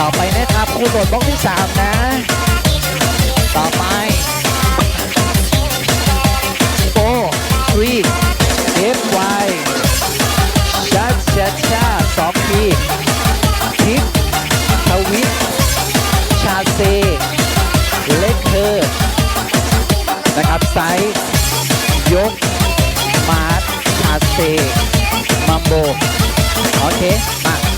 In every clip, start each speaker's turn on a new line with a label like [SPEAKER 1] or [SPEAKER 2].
[SPEAKER 1] ต่อไปนะครับคู่โดดบล็อกที่ 3 นะ ต่อไปโฟทรีเอฟไวชัดชัดชาสองทีทิกทวิตชาเซเล็กเธอนะครับไซส์ยก มาร์ชาเซมัมโบ โอเค มา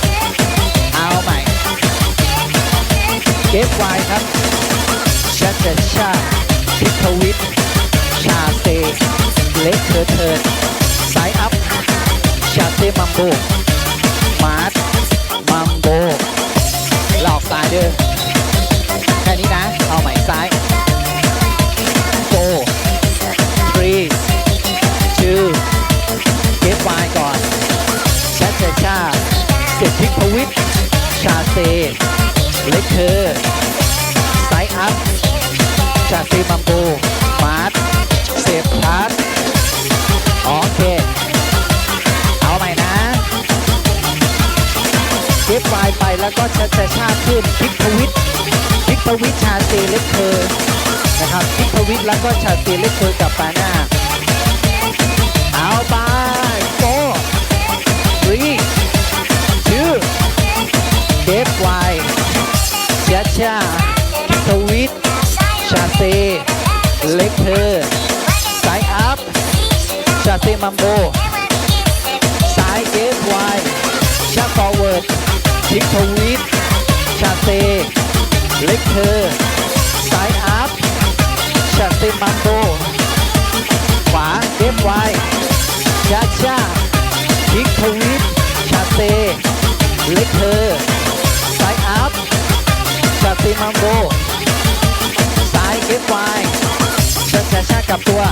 [SPEAKER 1] เก็บไว้ครับชาเชชาพิทวิทชาเซเล็กเธอเทิร์นไซอัพ ชาเซมัมโบ มาร์ทมัมโบ หลอกซ้ายเด้อแค่นี้นะ เอาใหม่ซ้าย four three two เก็บไวก่อนชาชาชาเสร็จพิกพวิทชาเซ เล็กเธอไซอัพชาเซมัมโบมาร์ทเซฟพาร์ทโอเค เอาใหม่นะเก็บไวไปแล้วก็ชาชาชาขึ้นพิกพวิทพิกพวิทชาเซเล็กเธอนะครับพิกพวิทแล้วก็ชาเซเล็กเธอกับไปหน้าเอาไป four three two เก็บไว ชาชาพิกพวิทชาเซ เล็กเธอไซอัพ ชาเซมัมโบซ้ายเอฟไวชาฟอร์เวิร์ดพิกทวิต ชาเซ เล็กเธอซ้ายอัพ ชาเซมัมโบ ขวาเอฟไวชาชาพิกทวิต ชาเซ เล็กเธอ มัมโบซ้ายเอฟไวชาชาชากับตัว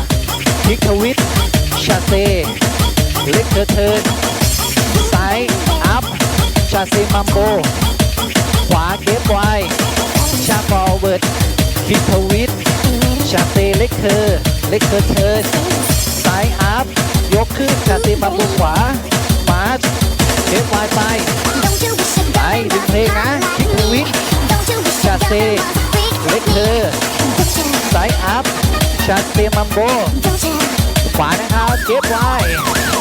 [SPEAKER 1] พิกทวิตชาเซเล็กเธอเทินซ้ายอัพชาเซมัมโบขวาเก็บไวชาฟอร์เวิร์ดฟิทวิทชาเซเล็กเธอเล็กเธอเทินซ้ายอัพยกขึ้นชาเซมัมโบขวา
[SPEAKER 2] จัดเต
[SPEAKER 1] รียมมัมโบขวานะครับเก็บไว้